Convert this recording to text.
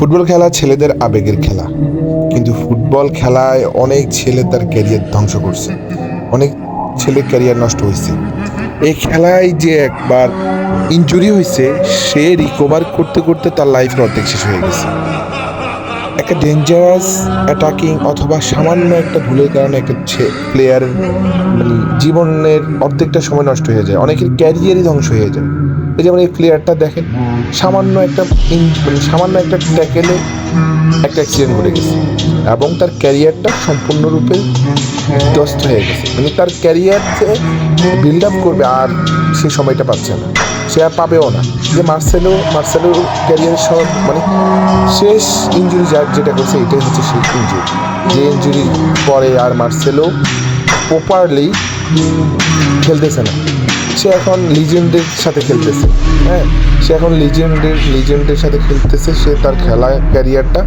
Football খেলা ছেলেদের আবেগের খেলা। কিন্তু ফুটবল খেলায় অনেক ছেলে তার ক্যারিয়ার ধ্বংস করছে। অনেক ছেলে ক্যারিয়ার নষ্ট হয়েছে এই খেলায় যে একবার ইনজুরি হয়েছে সে রিকভার করতে করতে তার লাইফের অর্ধেক শেষ হয়ে গেছে। একটা ডেঞ্জারাস অ্যাটাকিং অথবা সামান্য একটা ভুলের কারণে একটা প্লেয়ারের মানে জীবনের অর্ধেকটা সময় নষ্ট হয়ে যায়। অনেকের ক্যারিয়ারই ধ্বংস হয়ে যায়। এই যেমন এই প্লেয়ারটা দেখেন, সামান্য একটা মানে সামান্য একটা ট্যাকেলে একটা অ্যাক্সিডেন্ট ঘটে গেছে। এবং তার ক্যারিয়ারটা সম্পূর্ণরূপে বিধ্বস্ত হয়ে গেছে। মানে তার ক্যারিয়ার যে বিল্ড আপ করবে আর সে সময়টা পাচ্ছে না। সে আর পাবেও না। যে মার্সেলো, মার্সেলোর ক্যারিয়ারের সব মানে শেষ ইঞ্জুরি যার যেটা করছে, এটাই হচ্ছে সেই ইঞ্জুরি যে ইঞ্জুরির পরে আর মার্সেলো প্রপারলি খেলতেছে না। সে এখন লিজেন্ডের সাথে খেলতেছে হ্যাঁ? সে এখন লিজেন্ডের লিজেন্ডের সাথে খেলতেছে, সে তার খেলা ক্যারিয়ারটা